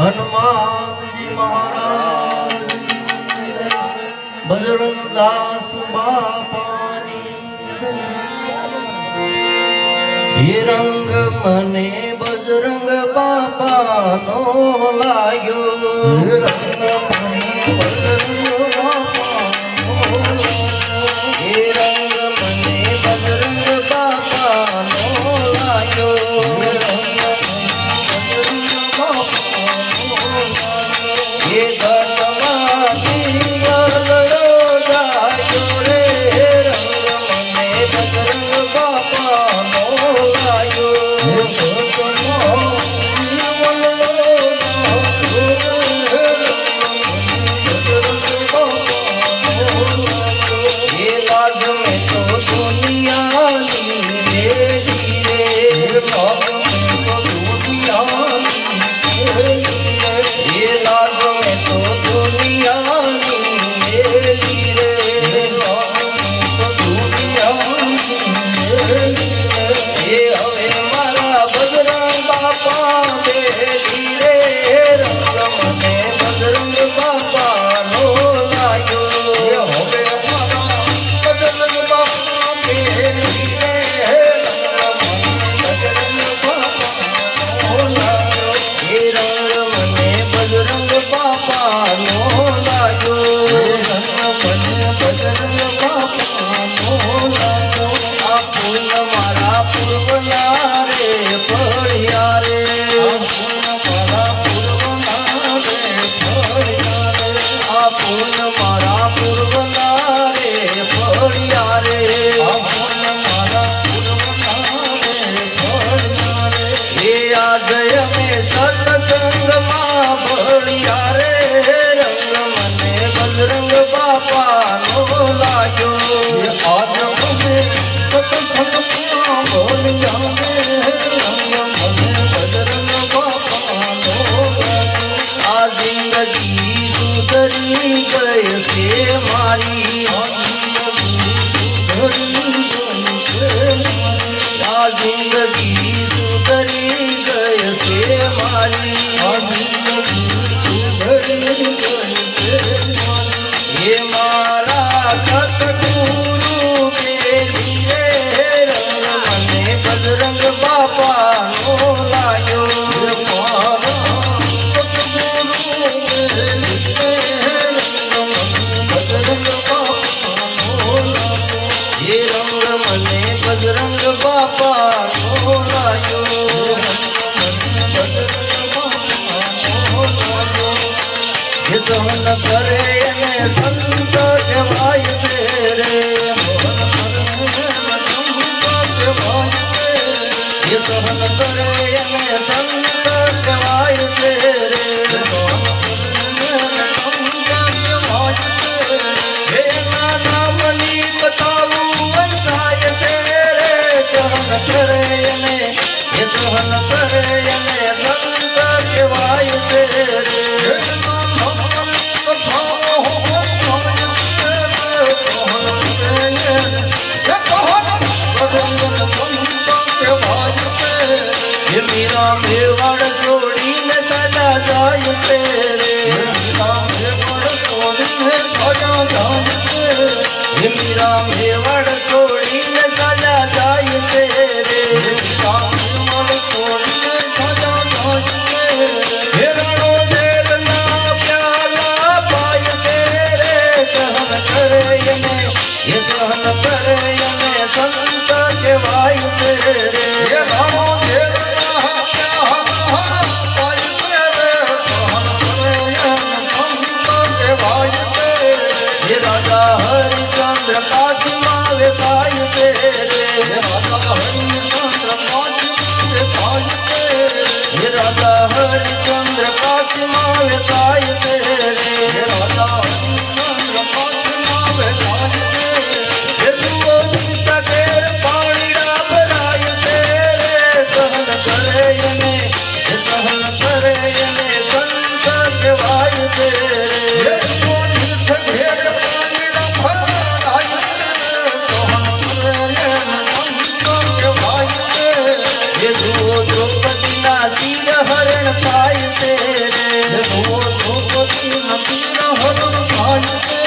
હનુમાનજી મહારાજ બજરંગદાસ બાપાની. રંગ મને બજરંગ બાપાનો લાગ્યો. રંગ મને બજરંગ બાપાનો લાગ્યો. ये કરે ને સંત કહેવાય છે રે મોહન કરે ને સંત કહેવાય છે રે કરે એને સંત કહેવાય છે રે રામ હે વડ છોડીને સાજા જાય છે રે કામ મન છોડીને સાજા જાય છે હે રણો જેલ ના પ્યાલા પાય છે રે સહન કરે એને હે સહન કરે એને સંત કહેવાય છે રે હે રણો જેલ ના પ્યાલા Hey, hey, hey. પતિ મંદિર હરણ થાય છે.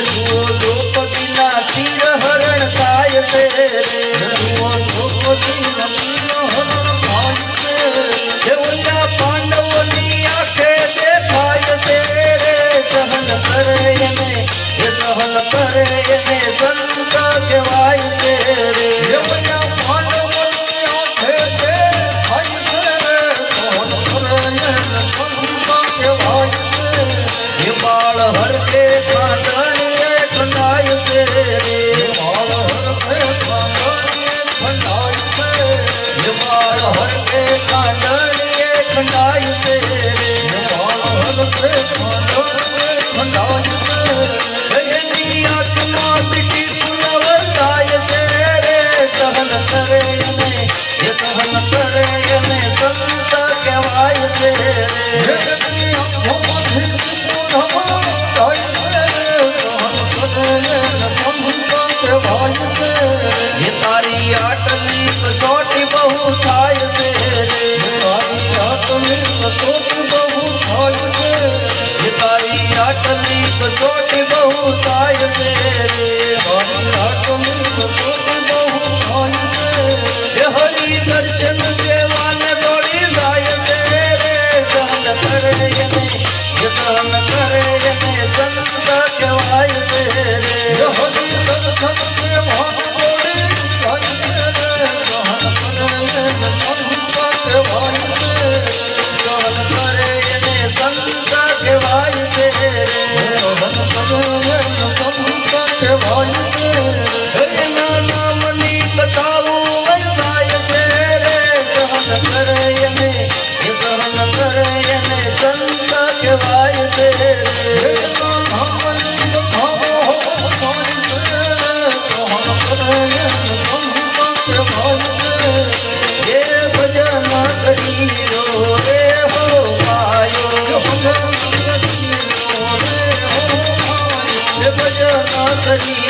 જુઓ દ્રૌપદી ના શિર હરણ થાય છે. જુઓ દ્રૌપદી મંદિર હરણ થાય છે. ઓલા પાંડવોની આંખે દેખાય છે. સહન કરે એને સહન કહેવાય છે. ઓલા કાંડળીએ ઠંડાયું તે રે ભાલ તે ઠંડાયું તે જગતની આત્મા તિકી પુનવર્તાય તે રે સહન કરે ને એ સહન કરે ને સંત કહેવાય તે રે જગતની આત્મા તિકી પુનવર્તાય છે તારી આટલી કસોટી બહુ થાય છે તારી આટલી કસોટી બહુ થાય છે તારી આટલી કસોટી બહુ થાય છે તારી આટલી કસોટી બહુ যাইবে রে। Hare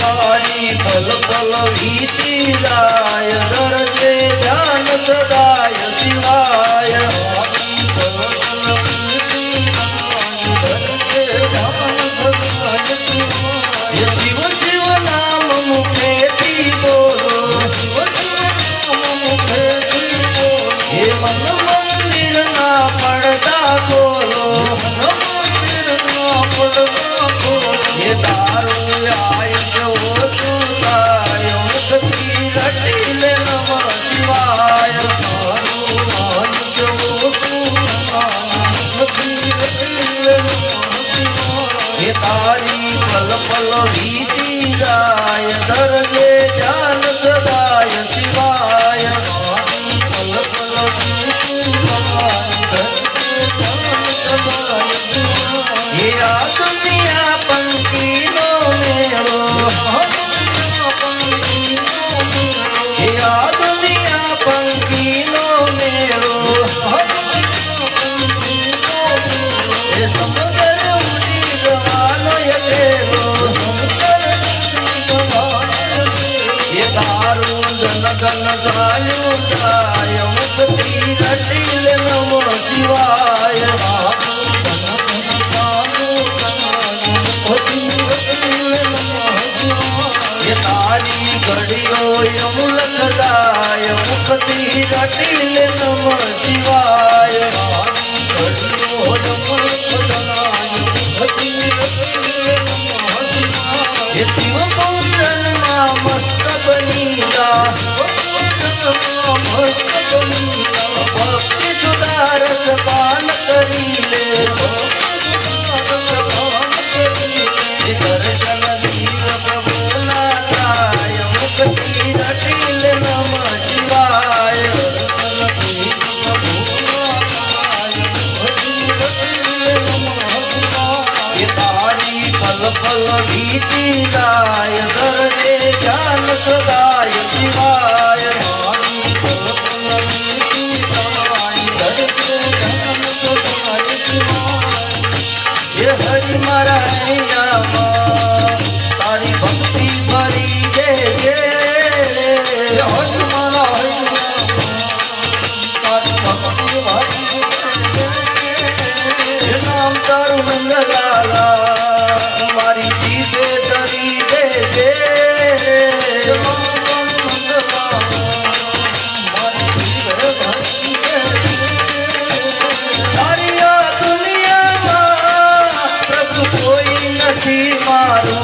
તારી પલ પલ જાન સદાય શિવાય. વીતી જાય દરજે જાન તારી ઘડીઓ યમુલક ગાય મુક્તિ રટીલ નમો શિવાય જા ભક્તિ ભગવાન કરી લે એ દર્શન દીવ પ્રભુના થાય મુક્તિ રટીલ નમ શિવાય તારી પલ પલ ગીતી જાય કોઈ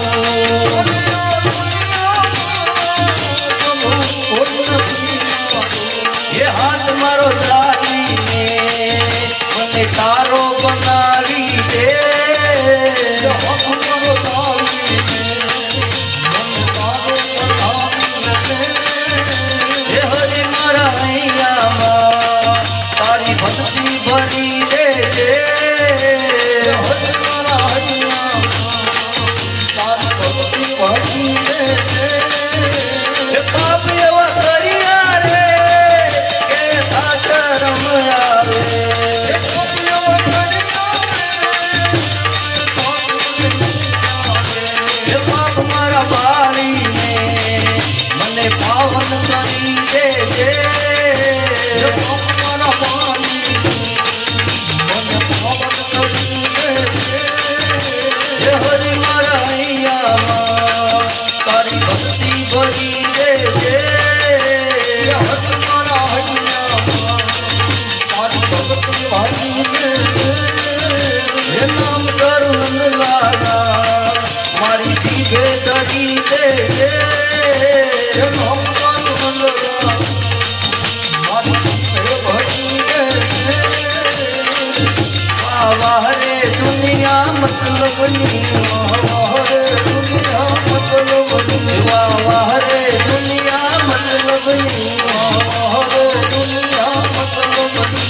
મારા ભક્તિ ભરી દે દુનિયા મતલબની વાહ રે દુનિયા મતલબની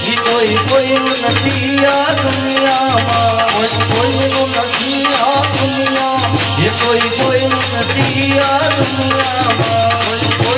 ઈ કોઈ કોઈનું નથી આ દુનિયામાં એ કોઈ કોઈનું નથી આ દુનિયામાં એ મીરાબાઈ ને ઘણી બધી સખીઓ હતી એ મીરાબાઈ ને ઘણી બધી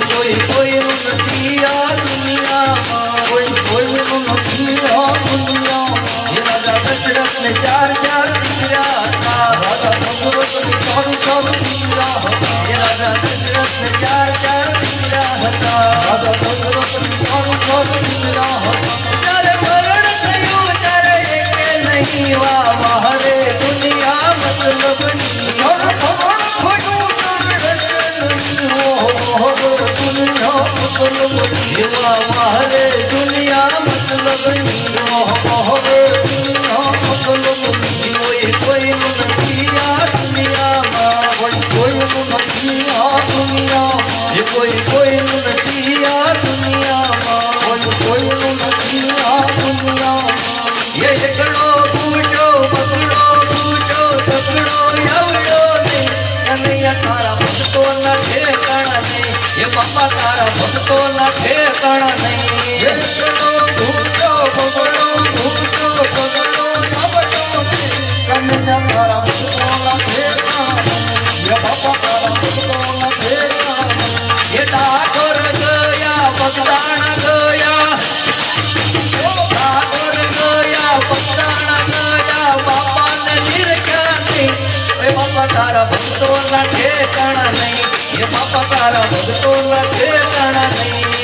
એ કોઈ કોઈનું નથી આ દુનિયામાં એ રાજા દશરથ ને ચાર ચાર દીકરા હતા એ રાજા દશરથ ને ચાર ચાર તારા ભક્તોના ઠેકાણા નહીં એ બાપા તારા ભક્તોના ઠેકાણા નહીં તારા તારા ભક્તોના ઠેકાણા નહીં. એ બાપા તારા બાપા તારા ઠેકાણા નહીં.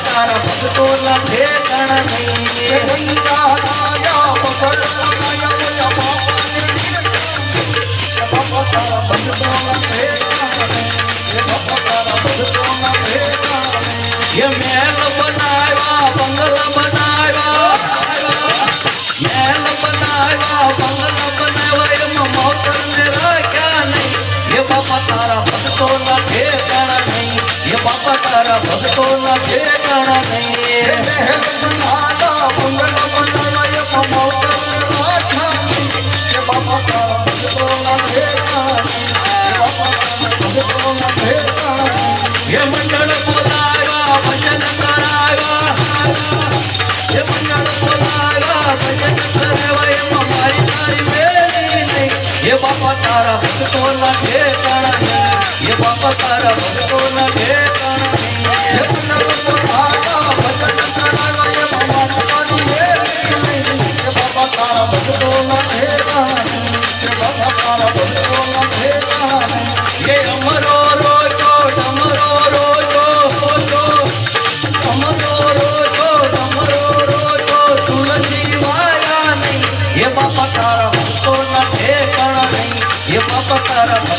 નહીં તારા ભક્તોના ઠેકાણા નહીં એ મહેલ બનાવ્યા બંગલા બનાવ્યા મહેલ બનાવ્યા બંગલા બનાવ્યા એમાં મોતરને રાખ્યા નહીં એ બાપા તારા ઠેકાણા નહીં એ બાપા તારા ભક્તોના ઠેકાણા નહીં એ મંડળ બોલાવ્યા ભજન કરાવ્યા એ મંડળ બોલાવ્યા ભજન કરાવ્યા એમાં મારી તારી મેળી નહીં એ બાપા તારા ભક્તોના ઠેકાણા નહીં એ બાપા તારા ભક્તોના ઠેકાણા નહીં એ અમરો રોજો ડમરો રોજો હોજો અમરો રોજો ડમરો રોજો તુલસી વાયા નહીં એ બાપા તારા ભક્તોના ઠેકાણા નહીં એ બાપા તારા ભક્તોના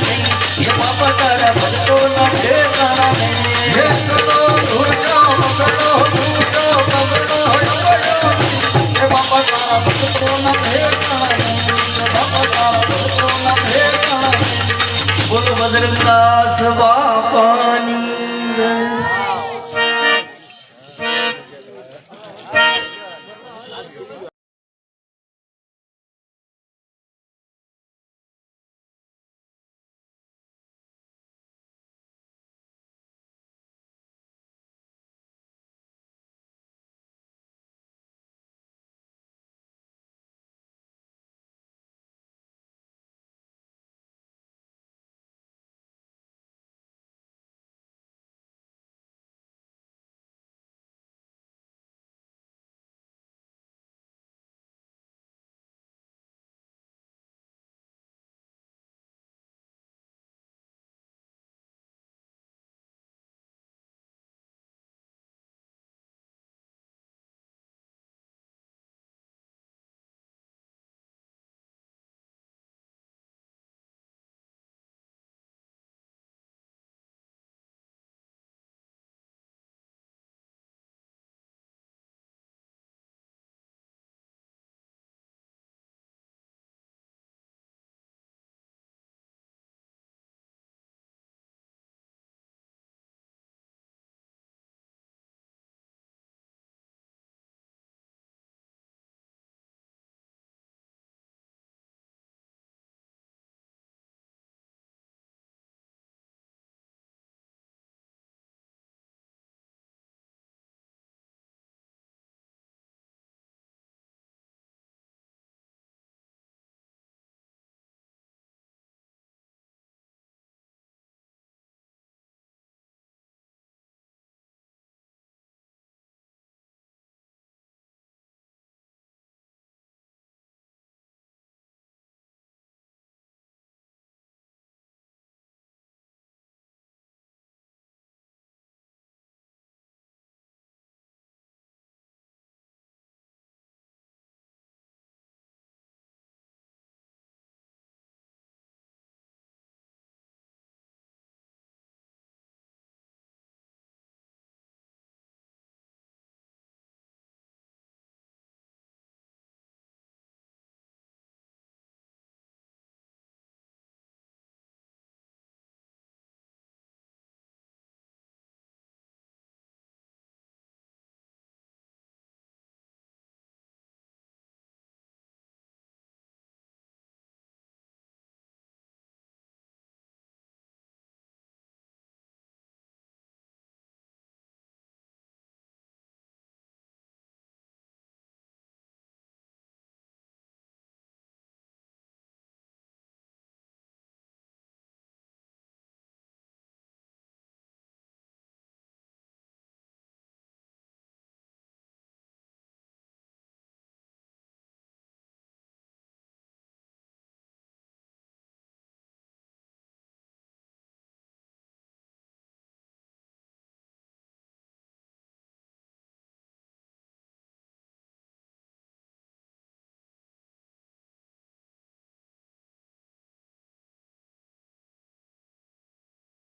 નહીં. બાપા તારા ભક્તોના ઠેકાણા નહીં. હે બાપા તારા ભક્તોના ઠેકાણા નહીં. બોલ બદ્રનાથ બાપાની